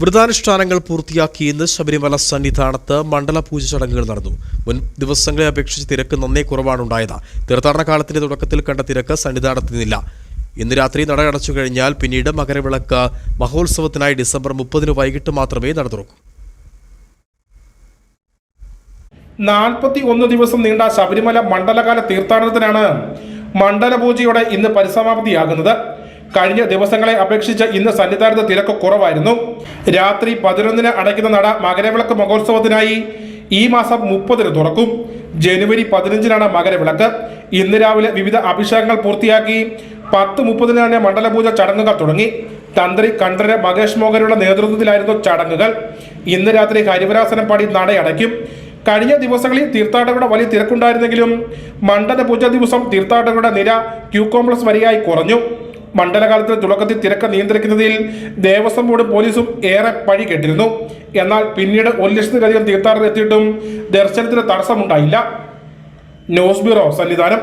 വ്രതാനുഷ്ഠാനങ്ങൾ പൂർത്തിയാക്കി ഇന്ന് ശബരിമല സന്നിധാനത്ത് മണ്ഡല പൂജ ചടങ്ങുകൾ നടന്നു. മുൻ ദിവസങ്ങളെ അപേക്ഷിച്ച് തിരക്ക് നന്നേ കുറവാണ് ഉണ്ടായത് തീർത്ഥാടന കാലത്തിന്റെ തുടക്കത്തിൽ കണ്ട തിരക്ക് സന്നിധാനത്ത് നിന്നില്ല. ഇന്ന് രാത്രി നട അടച്ചു കഴിഞ്ഞാൽ പിന്നീട് മകരവിളക്ക് മഹോത്സവത്തിനായി ഡിസംബർ മുപ്പതിന് വൈകിട്ട് മാത്രമേ നട തുറക്കൂ നാൽപ്പത്തി ഒന്ന് ദിവസം നീണ്ട ശബരിമല മണ്ഡലകാല തീർത്ഥാടനത്തിനാണ് മണ്ഡലപൂജയുടെ ഇന്ന് പരിസമാപ്തിയാകുന്നത്. കഴിഞ്ഞ ദിവസങ്ങളെ അപേക്ഷിച്ച് ഇന്ന് സന്നിധാനത്ത് തിരക്ക് കുറവായിരുന്നു. രാത്രി പതിനൊന്നിന് അടയ്ക്കുന്ന നട മകരവിളക്ക് മഹോത്സവത്തിനായി ഈ മാസം മുപ്പതിന് തുറക്കും. ജനുവരി പതിനഞ്ചിനാണ് മകരവിളക്ക്. ഇന്ന് രാവിലെ വിവിധ അഭിഷേകങ്ങൾ പൂർത്തിയാക്കി പത്ത് മുപ്പതിന് തന്നെ മണ്ഡലപൂജ ചടങ്ങുകൾ തുടങ്ങി. തന്ത്രി കണ്ഠര മകേഷ് മോഹനയുടെ നേതൃത്വത്തിലായിരുന്നു ചടങ്ങുകൾ. ഇന്ന് രാത്രി ഹരിവരാസനം പാടി നടയടയ്ക്കും. കഴിഞ്ഞ ദിവസങ്ങളിൽ തീർത്ഥാടകരുടെ വലിയ തിരക്കുണ്ടായിരുന്നെങ്കിലും മണ്ഡല പൂജ ദിവസം തീർത്ഥാടകരുടെ നിര ക്യൂ കോംപ്ലക്സ് വരിയായി കുറഞ്ഞു. മണ്ഡലകാലത്തിന് തുടക്കത്തിൽ തിരക്ക് നിയന്ത്രിക്കുന്നതിൽ ദേവസ്വം ബോർഡ് പോലീസും ഏറെ പഴി കേട്ടിരുന്നു. എന്നാൽ പിന്നീട് ഒരു ലക്ഷത്തിലധികം തീർത്ഥാടകർ എത്തിയിട്ടും ദർശനത്തിന് തടസ്സമുണ്ടായില്ല. News bureau Sannidhanam.